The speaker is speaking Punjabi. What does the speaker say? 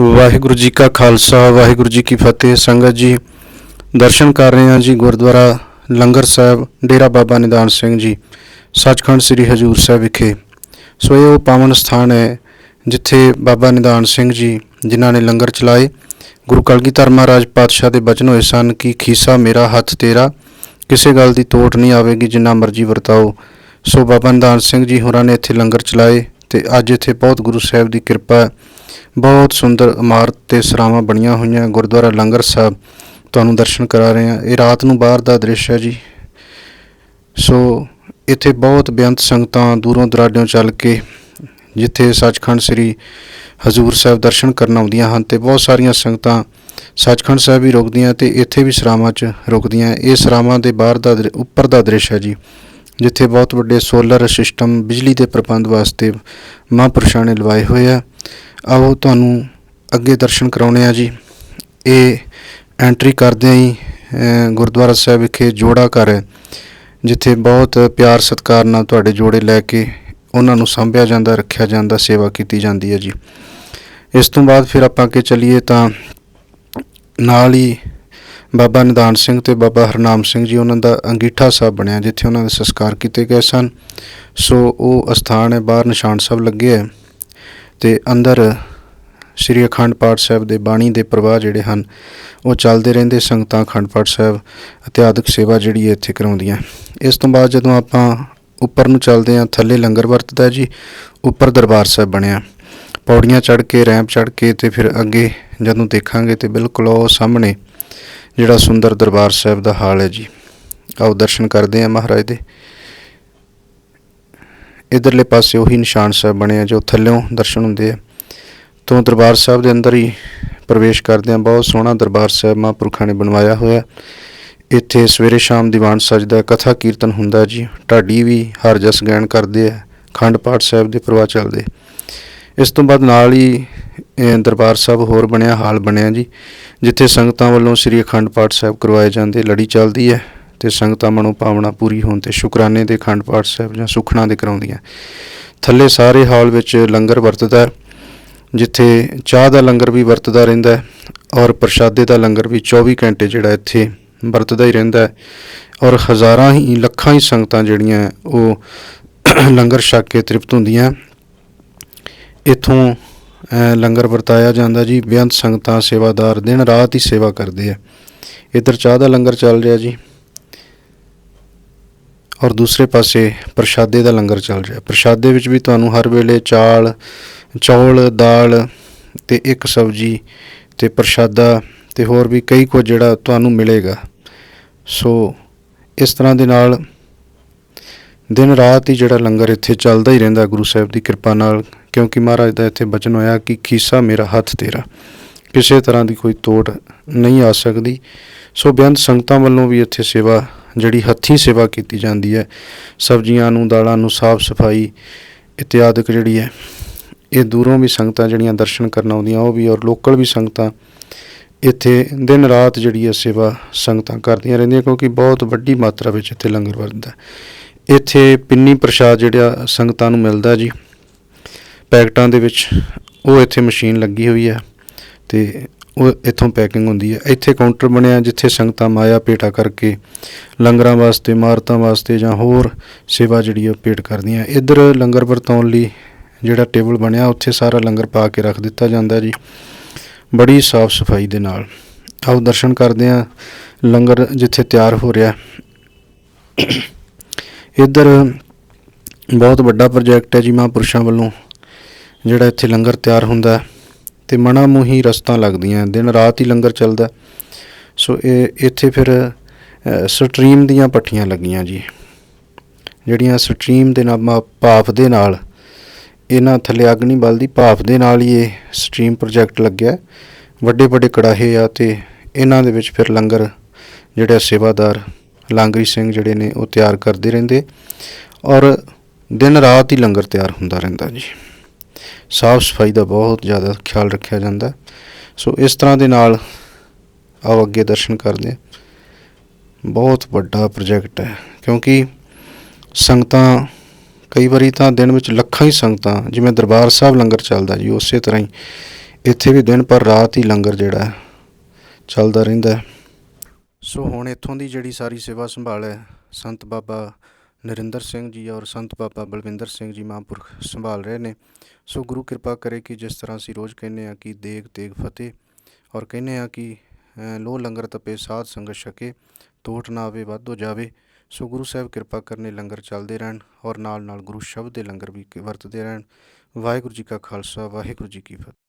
ਵਾਹਿਗੁਰੂ ਜੀ ਕਾ ਖਾਲਸਾ, ਵਾਹਿਗੁਰੂ ਜੀ ਕੀ ਫਤਿਹ। ਸੰਗਤ ਜੀ, ਦਰਸ਼ਨ ਕਰ ਰਹੇ ਹਾਂ ਜੀ ਗੁਰਦੁਆਰਾ ਲੰਗਰ ਸਾਹਿਬ, ਡੇਰਾ ਬਾਬਾ ਨਿਦਾਨ ਸਿੰਘ ਜੀ, ਸੱਚਖੰਡ ਸ੍ਰੀ ਹਜੂਰ ਸਾਹਿਬ ਵਿਖੇ। ਸੋ ਇਹ ਉਹ ਪਾਵਨ ਸਥਾਨ ਹੈ ਜਿੱਥੇ ਬਾਬਾ ਨਿਦਾਨ ਸਿੰਘ ਜੀ, ਜਿਨ੍ਹਾਂ ਨੇ ਲੰਗਰ ਚਲਾਏ। ਗੁਰੂ ਕਲਗੀਧਰ ਮਹਾਰਾਜ ਪਾਤਸ਼ਾਹ ਦੇ ਬਚਨ ਹੋਏ ਸਨ ਕਿ, ਖੀਸਾ ਮੇਰਾ ਹੱਥ ਤੇਰਾ, ਕਿਸੇ ਗੱਲ ਦੀ ਤੋਟ ਨਹੀਂ ਆਵੇਗੀ ਜਿੰਨਾ ਮਰਜ਼ੀ ਵਰਤਾਓ। ਸੋ ਬਾਬਾ ਨਿਦਾਨ ਸਿੰਘ ਜੀ ਹੋਰਾਂ ਨੇ ਇੱਥੇ ਲੰਗਰ ਚਲਾਏ ਤੇ ਅੱਜ ਇੱਥੇ ਬਹੁਤ ਗੁਰੂ ਸਾਹਿਬ ਦੀ ਕਿਰਪਾ ਹੈ। ਬਹੁਤ ਸੁੰਦਰ ਇਮਾਰਤ ਤੇ ਸਰਾਵਾਂ ਬਣੀਆਂ ਹੋਈਆਂ, ਗੁਰਦੁਆਰਾ ਲੰਗਰ ਸਾਹਿਬ ਤੁਹਾਨੂੰ ਦਰਸ਼ਨ ਕਰਾ ਰਹੇ ਹਾਂ। ਇਹ ਰਾਤ ਨੂੰ ਬਾਹਰ ਦਾ ਦ੍ਰਿਸ਼ ਹੈ ਜੀ। ਸੋ ਇੱਥੇ ਬਹੁਤ ਬੇਅੰਤ ਸੰਗਤਾਂ ਦੂਰੋਂ ਦਰਾਡਿਓਂ ਚੱਲ ਕੇ ਜਿੱਥੇ ਸੱਚਖੰਡ ਸ੍ਰੀ ਹਜ਼ੂਰ ਸਾਹਿਬ ਦਰਸ਼ਨ ਕਰਨ ਆਉਂਦੀਆਂ ਹਨ ਤੇ ਬਹੁਤ ਸਾਰੀਆਂ ਸੰਗਤਾਂ ਸੱਚਖੰਡ ਸਾਹਿਬ ਵੀ ਰੁਕਦੀਆਂ ਤੇ ਇੱਥੇ ਵੀ ਸਰਾਵਾਂ 'ਚ ਰੁਕਦੀਆਂ। ਇਹ ਸਰਾਵਾਂ ਦੇ ਬਾਹਰ ਦਾ ਦ੍ਰਿ- ਉੱਪਰ ਦਾ ਦ੍ਰਿਸ਼ ਹੈ ਜੀ। ਜਿੱਥੇ ਬਹੁਤ ਵੱਡੇ ਸੋਲਰ ਸਿਸਟਮ ਬਿਜਲੀ ਦੇ ਪ੍ਰਬੰਧ ਵਾਸਤੇ ਮਹਾਂਪੁਰਸ਼ਾਂ ਨੇ ਲਵਾਏ ਹੋਏ ਆ। ਆਓ ਤੁਹਾਨੂੰ ਅੱਗੇ ਦਰਸ਼ਨ ਕਰਾਉਣੇ ਆ ਜੀ। ਇਹ ਐਂਟਰੀ ਕਰਦਿਆਂ ਹੀ ਗੁਰਦੁਆਰਾ ਸਾਹਿਬ ਵਿਖੇ ਜੋੜਾ ਘਰ ਹੈ, ਜਿੱਥੇ ਬਹੁਤ ਪਿਆਰ ਸਤਿਕਾਰ ਨਾਲ ਤੁਹਾਡੇ ਜੋੜੇ ਲੈ ਕੇ ਉਹਨਾਂ ਨੂੰ ਸੰਭਿਆ ਜਾਂਦਾ, ਰੱਖਿਆ ਜਾਂਦਾ, ਸੇਵਾ ਕੀਤੀ ਜਾਂਦੀ ਹੈ ਜੀ। ਇਸ ਤੋਂ ਬਾਅਦ ਫਿਰ ਆਪਾਂ ਅੱਗੇ ਚੱਲੀਏ ਤਾਂ ਨਾਲ ਹੀ ਬਾਬਾ ਨਿਦਾਨ ਸਿੰਘ ਤੇ ਬਾਬਾ ਹਰਨਾਮ ਸਿੰਘ ਜੀ ਉਹਨਾਂ ਦਾ ਅੰਗੀਠਾ ਸਾਹਿਬ ਬਣਿਆ, ਜਿੱਥੇ ਉਹਨਾਂ ਦੇ ਸੰਸਕਾਰ ਕੀਤੇ ਗਏ ਸਨ। ਸੋ ਉਹ ਅਸਥਾਨ ਹੈ, ਬਾਹਰ ਨਿਸ਼ਾਨ ਸਾਹਿਬ ਲੱਗੇ ਹੈ ਤੇ ਅੰਦਰ ਸ੍ਰੀ ਅਖੰਡ ਪਾਠ ਸਾਹਿਬ ਦੇ ਬਾਣੀ ਦੇ ਪ੍ਰਵਾਹ ਜਿਹੜੇ ਹਨ, ਉਹ ਚੱਲਦੇ ਰਹਿੰਦੇ ਸੰਗਤਾਂ ਅਖੰਡ ਪਾਠ ਸਾਹਿਬ ਇਤਿਹਾਦਿਕ ਸੇਵਾ ਜਿਹੜੀ ਹੈ ਇੱਥੇ ਕਰਾਉਂਦੀਆਂ ਇਸ ਤੋਂ ਬਾਅਦ ਜਦੋਂ ਆਪਾਂ ਉੱਪਰ ਨੂੰ ਚੱਲਦੇ ਹਾਂ, ਥੱਲੇ ਲੰਗਰ ਵਰਤਦਾ ਜੀ, ਉੱਪਰ ਦਰਬਾਰ ਸਾਹਿਬ ਬਣਿਆ ਪੌੜੀਆਂ ਚੜ੍ਹ ਕੇ, ਰੈਂਪ ਚੜ੍ਹ ਕੇ ਤੇ ਫਿਰ ਅੱਗੇ ਜਦੋਂ ਦੇਖਾਂਗੇ ਤੇ ਬਿਲਕੁਲ ਉਹ ਸਾਹਮਣੇ ਜਿਹੜਾ ਸੁੰਦਰ ਦਰਬਾਰ ਸਾਹਿਬ ਦਾ ਹਾਲ ਹੈ ਜੀ। ਆਓ ਦਰਸ਼ਨ ਕਰਦੇ ਹਾਂ ਮਹਾਰਾਜ ਦੇ। ਇਧਰਲੇ ਪਾਸੇ ਉਹੀ ਨਿਸ਼ਾਨ ਸਾਹਿਬ ਬਣੇ ਆ ਜੋ ਥੱਲਿਓਂ ਦਰਸ਼ਨ ਹੁੰਦੇ ਆ। ਤੋਂ ਦਰਬਾਰ ਸਾਹਿਬ ਦੇ ਅੰਦਰ ਹੀ ਪ੍ਰਵੇਸ਼ ਕਰਦੇ ਆ ਬਹੁਤ ਸੋਹਣਾ ਦਰਬਾਰ ਸਾਹਿਬ ਮਹਾਂਪੁਰਖਾਂ ਨੇ ਬਣਵਾਇਆ ਹੋਇਆ। ਇੱਥੇ ਸਵੇਰੇ ਸ਼ਾਮ ਦੀਵਾਨ ਸਜਦਾ ਕਥਾ ਕੀਰਤਨ ਹੁੰਦਾ ਜੀ। ਢਾਡੀ ਵੀ ਹਰ ਜਸ ਗਾਇਨ ਕਰਦੇ ਆ। ਖੰਡ ਪਾਠ ਸਾਹਿਬ ਦੇ ਪ੍ਰਵਾਹ ਚੱਲਦੇ। ਇਸ ਤੋਂ ਬਾਅਦ ਨਾਲ ਹੀ ਦਰਬਾਰ ਸਾਹਿਬ ਹੋਰ ਬਣਿਆ, ਹਾਲ ਬਣਿਆ ਜੀ। ਜਿੱਥੇ ਸੰਗਤਾਂ ਵੱਲੋਂ ਸ੍ਰੀ ਅਖੰਡ ਪਾਠ ਸਾਹਿਬ ਕਰਵਾਏ ਜਾਂਦੇ, ਲੜੀ ਚੱਲਦੀ ਹੈ ਤੇ ਸੰਗਤਾਂ ਮਨੋਂ ਭਾਵਨਾ ਪੂਰੀ ਹੋਣ ਤੇ ਸ਼ੁਕਰਾਨੇ ਦੇ ਅਖੰਡ ਪਾਠ ਸਾਹਿਬ ਜਾਂ ਸੁਖਣਾ ਦੇ ਕਰਾਉਂਦੀਆਂ। ਥੱਲੇ ਸਾਰੇ ਹਾਲ ਵਿੱਚ ਲੰਗਰ ਵਰਤਦਾ ਜਿੱਥੇ ਚਾਹ ਦਾ ਲੰਗਰ ਵੀ ਵਰਤਦਾ ਰਹਿੰਦਾ ਔਰ ਪ੍ਰਸ਼ਾਦੇ ਦਾ ਲੰਗਰ ਵੀ 24 ਘੰਟੇ ਜਿਹੜਾ ਇੱਥੇ ਵਰਤਦਾ ਹੀ ਰਹਿੰਦਾ ਔਰ ਹਜ਼ਾਰਾਂ ਹੀ, ਲੱਖਾਂ ਹੀ ਸੰਗਤਾਂ ਜਿਹੜੀਆਂ ਉਹ ਲੰਗਰ ਛਕ ਕੇ ਤ੍ਰਿਪਤ ਹੁੰਦੀਆਂ। ਇਥੋਂ ਲੰਗਰ ਵਰਤਾਇਆ ਜਾਂਦਾ ਜੀ, ਬੇਅੰਤ ਸੰਗਤਾਂ ਸੇਵਾਦਾਰ ਦਿਨ ਰਾਤ ਹੀ ਸੇਵਾ ਕਰਦੇ ਆ ਇੱਧਰ ਚਾਹ ਦਾ ਲੰਗਰ ਚੱਲ ਰਿਹਾ ਜੀ। ਔਰ ਦੂਸਰੇ ਪਾਸੇ ਪ੍ਰਸ਼ਾਦੇ ਦਾ ਲੰਗਰ ਚੱਲ ਰਿਹਾ। ਪ੍ਰਸ਼ਾਦੇ ਵਿੱਚ ਵੀ ਤੁਹਾਨੂੰ ਹਰ ਵੇਲੇ ਚਾਲ, ਚੌਲ, ਦਾਲ ਤੇ ਇੱਕ ਸਬਜੀ ਤੇ ਪ੍ਰਸ਼ਾਦਾ ਤੇ ਹੋਰ ਵੀ ਕਈ ਕੁਝ ਜਿਹੜਾ ਤੁਹਾਨੂੰ ਮਿਲੇਗਾ। ਸੋ ਇਸ ਤਰ੍ਹਾਂ ਦੇ ਨਾਲ ਦਿਨ ਰਾਤ ਹੀ ਜਿਹੜਾ ਲੰਗਰ ਇੱਥੇ ਚੱਲਦਾ ਹੀ ਰਹਿੰਦਾ, ਗੁਰੂ ਸਾਹਿਬ ਦੀ ਕਿਰਪਾ ਨਾਲ। ਕਿਉਂਕਿ ਮਹਾਰਾਜ ਦਾ ਇੱਥੇ ਬਚਨ ਹੋਇਆ ਕਿ ਖੀਸਾ ਮੇਰਾ ਹੱਥ ਤੇਰਾ। ਕਿਸੇ ਤਰ੍ਹਾਂ ਦੀ ਕੋਈ ਤੋੜ ਨਹੀਂ ਆ ਸਕਦੀ। ਸੋ ਬੇਅੰਤ ਸੰਗਤਾਂ ਵੱਲੋਂ ਵੀ ਇੱਥੇ ਸੇਵਾ, ਜਿਹੜੀ ਹੱਥੀਂ ਸੇਵਾ ਕੀਤੀ ਜਾਂਦੀ ਹੈ, ਸਬਜ਼ੀਆਂ ਨੂੰ, ਦਾਲਾਂ ਨੂੰ, ਸਾਫ਼ ਸਫ਼ਾਈ ਇਤਿਆਦਿਕ ਜਿਹੜੀ ਹੈ, ਇਹ ਦੂਰੋਂ ਵੀ ਸੰਗਤਾਂ ਜਿਹੜੀਆਂ ਦਰਸ਼ਨ ਕਰਨ ਆਉਂਦੀਆਂ, ਉਹ ਵੀ ਔਰ ਲੋਕਲ ਵੀ ਸੰਗਤਾਂ ਇੱਥੇ ਦਿਨ ਰਾਤ ਜਿਹੜੀ ਹੈ ਸੇਵਾ ਸੰਗਤਾਂ ਕਰਦੀਆਂ ਰਹਿੰਦੀਆਂ, ਕਿਉਂਕਿ ਬਹੁਤ ਵੱਡੀ ਮਾਤਰਾ ਵਿੱਚ ਇੱਥੇ ਲੰਗਰ ਵਰਤਦਾ। ਇੱਥੇ ਪਿੰਨੀ ਪ੍ਰਸ਼ਾਦ ਜਿਹੜਾ ਸੰਗਤਾਂ ਨੂੰ ਮਿਲਦਾ ਜੀ। ਪੈਕਟਾਂ ਦੇ ਵਿੱਚ ਉਹ ਇੱਥੇ ਮਸ਼ੀਨ ਲੱਗੀ ਹੋਈ ਹੈ ਤੇ ਉਹ ਇੱਥੋਂ ਪੈਕਿੰਗ ਹੁੰਦੀ ਹੈ। ਇੱਥੇ ਕਾਊਂਟਰ ਬਣਿਆ ਜਿੱਥੇ ਸੰਗਤਾਂ ਮਾਇਆ ਪੇਟਾ ਕਰਕੇ ਲੰਗਰਾਂ ਵਾਸਤੇ, ਇਮਾਰਤਾਂ ਵਾਸਤੇ ਜਾਂ ਹੋਰ ਸੇਵਾ ਜਿਹੜੀ ਉਹ ਪੇਟ ਕਰਦੀਆਂ। ਇੱਧਰ ਲੰਗਰ ਵਰਤਾਉਣ ਲਈ ਜਿਹੜਾ ਟੇਬਲ ਬਣਿਆ, ਉੱਥੇ ਸਾਰਾ ਲੰਗਰ ਪਾ ਕੇ ਰੱਖ ਦਿੱਤਾ ਜਾਂਦਾ ਜੀ। ਬੜੀ ਸਾਫ਼ ਸਫ਼ਾਈ ਦੇ ਨਾਲ। ਆਓ ਦਰਸ਼ਨ ਕਰਦੇ ਹਾਂ। ਲੰਗਰ ਜਿੱਥੇ ਤਿਆਰ ਹੋ ਰਿਹਾ। ਇੱਧਰ ਬਹੁਤ ਵੱਡਾ ਪ੍ਰੋਜੈਕਟ ਹੈ ਜੀ ਮਹਾਂਪੁਰਸ਼ਾਂ ਵੱਲੋਂ। ਜਿਹੜਾ ਇੱਥੇ ਲੰਗਰ ਤਿਆਰ ਹੁੰਦਾ ਹੈ ਤੇ ਮਣਾ ਮੂੰਹੀ ਰਸਤਾਂ ਲੱਗਦੀਆਂ ਦਿਨ ਰਾਤ ਹੀ ਲੰਗਰ ਚੱਲਦਾ ਸੋ ਇਹ ਇੱਥੇ ਫਿਰ ਅ, ਸਟਰੀਮ ਦੀਆਂ ਪੱਠੀਆਂ ਲੱਗੀਆਂ ਜੀ। ਜਿਹੜੀਆਂ ਸਟਰੀਮ ਦੇ ਨਾਲ ਭਾਫ ਦੇ ਨਾਲ ਇਹਨਾਂ ਥੱਲੇ ਅੱਗ ਨਹੀਂ ਬਲਦੀ ਭਾਫ ਦੇ ਨਾਲ ਹੀ ਇਹ ਸਟਰੀਮ ਪ੍ਰੋਜੈਕਟ ਲੱਗਿਆ ਵੱਡੇ ਵੱਡੇ ਕੜਾਹੇ ਆ ਤੇ ਇਹਨਾਂ ਦੇ ਵਿੱਚ ਫਿਰ ਲੰਗਰ ਜਿਹੜੇ ਸੇਵਾਦਾਰ ਲਾਂਗਰੀ ਸਿੰਘ ਜਿਹੜੇ ਨੇ ਉਹ ਤਿਆਰ ਕਰਦੇ ਰਹਿੰਦੇ। ਔਰ ਦਿਨ ਰਾਤ ਹੀ ਲੰਗਰ ਤਿਆਰ ਹੁੰਦਾ ਰਹਿੰਦਾ ਜੀ। ਸਾਫ਼ ਸਫ਼ਾਈ ਦਾ ਬਹੁਤ ਜ਼ਿਆਦਾ ਖਿਆਲ ਰੱਖਿਆ ਜਾਂਦਾ। ਸੋ ਇਸ ਤਰ੍ਹਾਂ ਦੇ ਨਾਲ ਆਓ ਅੱਗੇ ਦਰਸ਼ਨ ਕਰਦੇ ਹਾਂ। ਬਹੁਤ ਵੱਡਾ ਪ੍ਰੋਜੈਕਟ ਹੈ, ਕਿਉਂਕਿ ਸੰਗਤਾਂ ਕਈ ਵਾਰੀ ਤਾਂ ਦਿਨ ਵਿੱਚ ਲੱਖਾਂ ਹੀ ਸੰਗਤਾਂ, ਜਿਵੇਂ ਦਰਬਾਰ ਸਾਹਿਬ ਲੰਗਰ ਚੱਲਦਾ ਜੀ, ਉਸੇ ਤਰ੍ਹਾਂ ਹੀ ਇੱਥੇ ਵੀ ਦਿਨ ਪਰ ਰਾਤ ਹੀ ਲੰਗਰ ਜਿਹੜਾ ਚੱਲਦਾ ਰਹਿੰਦਾ ਸੋ ਹੁਣ ਇੱਥੋਂ ਦੀ ਜਿਹੜੀ ਸਾਰੀ ਸੇਵਾ ਸੰਭਾਲ ਹੈ, ਸੰਤ ਬਾਬਾ ਨਰਿੰਦਰ ਸਿੰਘ ਜੀ ਔਰ ਸੰਤ ਬਾਬਾ ਬਲਵਿੰਦਰ ਸਿੰਘ ਜੀ ਮਹਾਂਪੁਰਖ ਸੰਭਾਲ ਰਹੇ ਨੇ। ਸੋ ਗੁਰੂ ਕਿਰਪਾ ਕਰੇ ਕਿ ਜਿਸ ਤਰ੍ਹਾਂ ਅਸੀਂ ਰੋਜ਼ ਕਹਿੰਦੇ ਆ ਕਿ ਦੇਗ ਤੇਗ ਫਤਿਹ ਔਰ ਕਹਿੰਦੇ ਆ ਕਿ ਅ, ਲੋ ਲੰਗਰ ਤਪੇ ਸਾਧ ਸੰਗਤ ਛਕੇ ਤੋਟ ਨਾ ਆਵੇ ਵੱਧ ਹੋ ਜਾਵੇ। ਸੋ ਗੁਰੂ ਸਾਹਿਬ ਕਿਰਪਾ ਕਰਨੇ ਲੰਗਰ ਚੱਲਦੇ ਰਹਿਣ ਔਰ ਨਾਲ ਨਾਲ ਗੁਰੂ ਸ਼ਬਦ ਦੇ ਲੰਗਰ ਵੀ ਵਰਤਦੇ ਰਹਿਣ। ਵਾਹਿਗੁਰੂ ਜੀ ਕਾ ਖਾਲਸਾ ਵਾਹਿਗੁਰੂ ਜੀ ਕੀ ਫਤਿਹ।